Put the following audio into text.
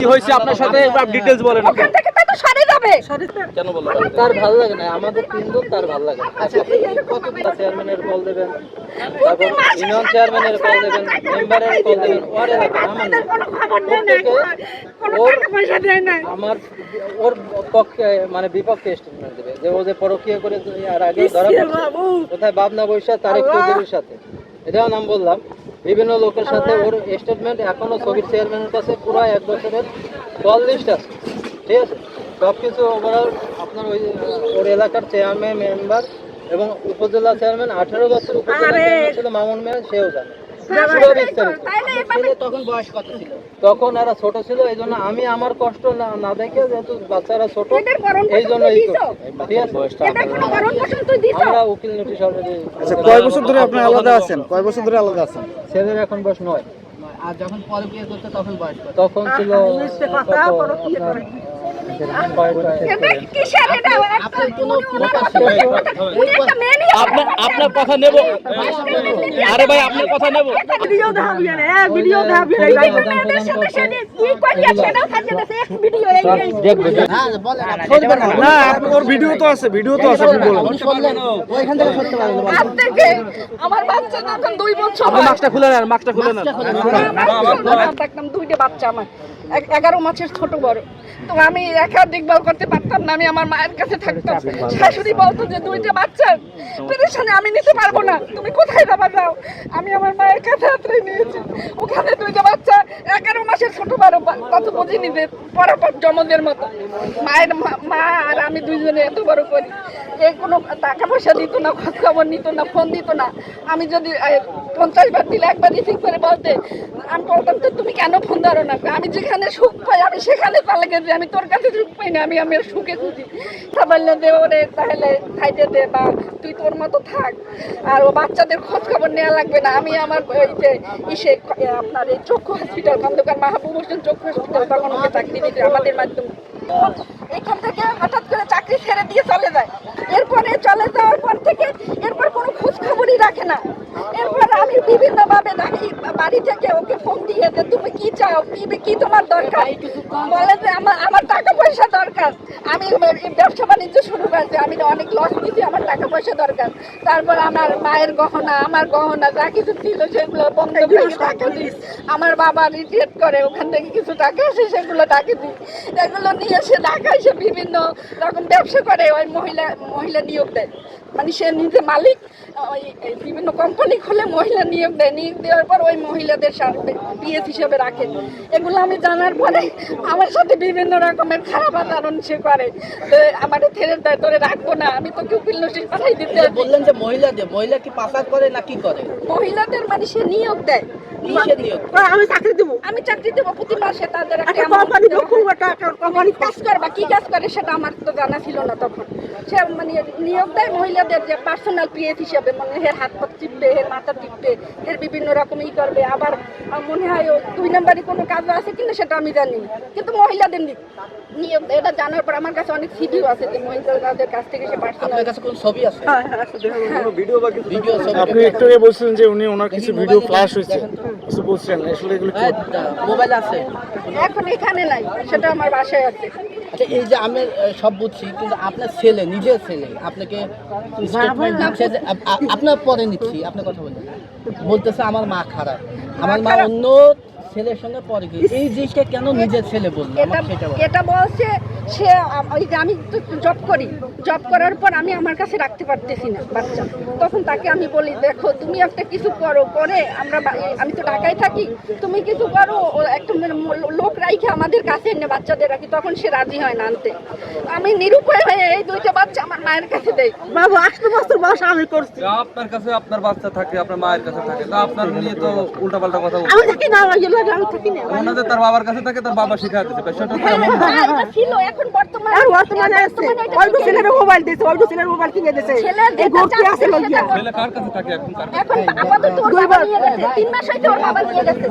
কি হয়েছে আপনার সাথে? ডিটেলস বলেন। ওখান থেকে তো সরে যাবে। কেন বললেন তার ভালো লাগে না আমাদের তিনজন তার ভালো লাগে আচ্ছা চেয়ারম্যানের কল দেবেন? তারপর ইউনিয়ন চেয়ারম্যানের কল দেবেন মেম্বারের কল দেবেন। ওর কোনো খবর নেই কোনো ওর- টাকা পয়সা দেয় না আমার ওর পক্ষে মানে বিপক্ষে স্টেটমেন্ট দেবে। যে ও যে পরকীয় করে আর আগে ধরা কোথায় বাবনা বৈশা তারেক আল্লাহ। চৌধুরীর সাথে। এটাও নাম বললাম। বিভিন্ন লোকের সাথে ওর স্টেটমেন্ট এখনও ছবির চেয়ারম্যানের কাছে পুরো এক বছরের কল লিস্ট আছে। ঠিক আছে? সব কিছু ওভারঅল আপনার ওই ওর এলাকার চেয়ারম্যান মেম্বার এবং উপজেলা চেয়ারম্যান আঠারো বছর উপজেলা ছিল মামুন মেয়ার সেও জানে। বিস্তারিত। তাইলে এভাবে তখন বয়স কত ছিল? তখন এরা ছোট ছিল এই জন্য আমি আমার কষ্ট না না দেখে যেহেতু বাচ্চারা ছোট এই জন্য আমরা উকিল নোটিশ অলরেডি আচ্ছা কয় বছর ধরে আপনি আলাদা আছেন? কয় বছর ধরে আলাদা আছেন? ছেলের এখন বয়স নয়। আর যখন পরে বিয়ে করতে তখন বয়স তখন ছিল আপনার, কথা নেব। আরে ভাই আপনার কথা নেব। ভিডিও হ্যাঁ না। হ্যাঁ ওর তো আছে ভিডিও তো আছে ওইখান থেকে আমার বাচ্চা যখন দুই বছর আপনি হয়, মাস্কটা খুলে নেন মাস্কটা খুলে নেন। আমার দেখলাম দুইটা বাচ্চা আমার। এক- এগারো মাসের ছোট বড়। তো আমি একা দেখভাল করতে পারতাম না, আমি আমার মায়ের কাছে থাকতাম। শাশুড়ি বলতো যে দুইটা বাচ্চা পেরেশানি আমি নিতে পারব না। তুমি কোথায় যাবা যাও? আমি আমার মায়ের কাছে হাতরে নিয়েছি। ওখানে দুইটা বাচ্চা এগারো মাসের ছোট বড় বা- কত বুঝিনি যে পরাপর জমদের মতো। মায়ের মা- আর আমি দুইজনে এত বড় করি। এ কোনো টাকা পয়সা দিত না খোঁজ খবর নিত না, ফোন দিত না। আমি যদি পঞ্চাশ বার দিলে একবার রিসিভ করে বলতে, আমি বলতাম তো তুমি কেন ফোন ধরো না? আমি যেখানে সুখ পাই, আমি সেখানে চলে গেছি। আমি তোর কাছে সুখ পাই না, আমি আমি সুখে খুঁজি। বলল, দে ওরে, তাহলে খাইতে দে বা, তুই তোর মতো থাক। আর ও বাচ্চাদের খোঁজ খবর নেওয়া লাগবে না। আমি আমার যে, ইসে আপনার এই চক্ষু হসপিটাল খন্দকার মাহবুব হোসেন চক্ষু হসপিটাল তখন ওকে চাকরি দিতে আমাদের মাধ্যমে এখান থেকে হঠাৎ করে চাকরি ছেড়ে দিয়ে চলে যায়। এরপরে চলে যাওয়ার পর থেকে এরপর কোনো খোঁজ খবরই রাখে না। এরপর আমি বিভিন্ন ভাবে ডাকি বাড়ি থেকে ওকে ফোন দিয়ে যে, তুমি কি চাও? কি কি তোমার দরকার? বলে যে, আমার আমার টাকা পয়সা দরকার। আমি ব্যবসা বাণিজ্য শুরু করছি আমি অনেক লস দিচ্ছি আমার টাকা পয়সা দরকার। তারপর আমার মায়ের গহনা আমার গহনা যা কিছু ছিল সেগুলো বন্ধ টাকা দিই। আমার বাবা রিটায়ার করে ওখান থেকে কিছু টাকা আসে সেগুলো টাকা দিই। এগুলো নিয়ে এসে ঢাকায় সে বিভিন্ন রকম ব্যবসা করে ওই মহিলা মহিলা নিয়োগ দেয়। মানে সে নিজে মালিক ওই বিভিন্ন কোম্পানি খুলে মহিলা নিয়োগ দেয়। নিয়োগ দেওয়ার পর ওই মহিলাদের সাথে পিএস হিসেবে রাখে। এগুলো আমি জানার পরে আমার সাথে বিভিন্ন রকমের খারাপ আচরণ সে করে। আমার ছেড়ে দেয় তোরে রাখব না আমি পাঠাই দিতে বললেন যে মহিলাদের মহিলা কি পাচার করে না কি করে? মহিলাদের মানে সে নিয়োগ দেয়। আমি চাকরি দেবো। আমি চাকরি দেবো প্রতি মাসে তাদের একটা কোম্পানি কোম্পানি কাজ করবা? কি কাজ করে সেটা আমার তো জানা ছিল না তখন। সে মানে নিয়োগ দেয় মহিলাদের যে পার্সোনাল পিএফ হিসেবে মানে হের হাত পা টিপবে হের মাথা টিপবে এর বিভিন্ন রকম ই করবে। আবার মনে হয় দুই নাম্বারই কোনো কাজ আছে কিনা সেটা আমি জানি না। কিন্তু মহিলাদের নিয়োগ দেয়। এটা জানার পর আমার কাছে অনেক ভিডিও আছে যে মহিলাদের কাছ থেকে সে পার্সোনাল আপনার কাছে কোন ছবি আছে? ভিডিও বা কিছু ভিডিও আপনি একটু বলছিলেন যে উনি ওনার কিছু ভিডিও ফ্ল্যাশ হয়েছে। কিছু বলছেন? আসলে এগুলো মোবাইল আছে। এখন এখানে নাই সেটা আমার বাসায় আছে। আচ্ছা এই যে আমি সব বুঝছি কিন্তু আপনার ছেলে নিজের ছেলে আপনাকে স্টেটমেন্ট দিচ্ছে যে আপ- আপ- আপনার পরে নিচ্ছি আপনি কথা বলেন। বলতেছে আমার মা খারাপ। আমার মা অন্য ছেলের সঙ্গে পরে গিয়ে এই জিনিসটা কেন নিজের ছেলে বলল? এটা বলছে সে ওই যে আমি তো জব করি। জব করার পর আমি আমার কাছে রাখতে পারতেছি না বাচ্চা। তখন তাকে আমি বলি দেখো তুমি একটা কিছু করো করে আমরা আমি তো ঢাকায় থাকি তুমি কিছু করো একটা লোক রাইখে আমাদের কাছে এনে বাচ্চাদের রাখি তখন সে রাজি হয় না আনতে। আমি নিরুপায় হয়ে এই দুইটা বাচ্চা আমার মায়ের কাছে দেই। বাবু আষ্ট বছর বয়স আমি করছি। আপনার কাছে আপনার বাচ্চা থাকে আপনার মায়ের কাছে থাকে তা আপনার নিয়ে তো উল্টাপাল্টা কথা বলছে আমি থাকি না আমি আমি থাকি না। ওনাদের তার বাবার কাছে থাকে তার বাবা শিখা দিতে বিষয়টা তো এমন না। হ্যাঁ, এটা ছিল এখন বর্তমানে বর্তমানে আর বর্তমানে ওই অল্প ছেলের মোবাইল দিছে অল্প ছেলের মোবাইল কিনে দিছে এই ঘুরতে আছে লইয়া ছেলে কার কাছে থাকে এখন? কার কাছে? এখন আপাতত ওর বাবা নিয়ে গেছে তিন মাস হইতে ওর বাবা নিয়ে গেছে।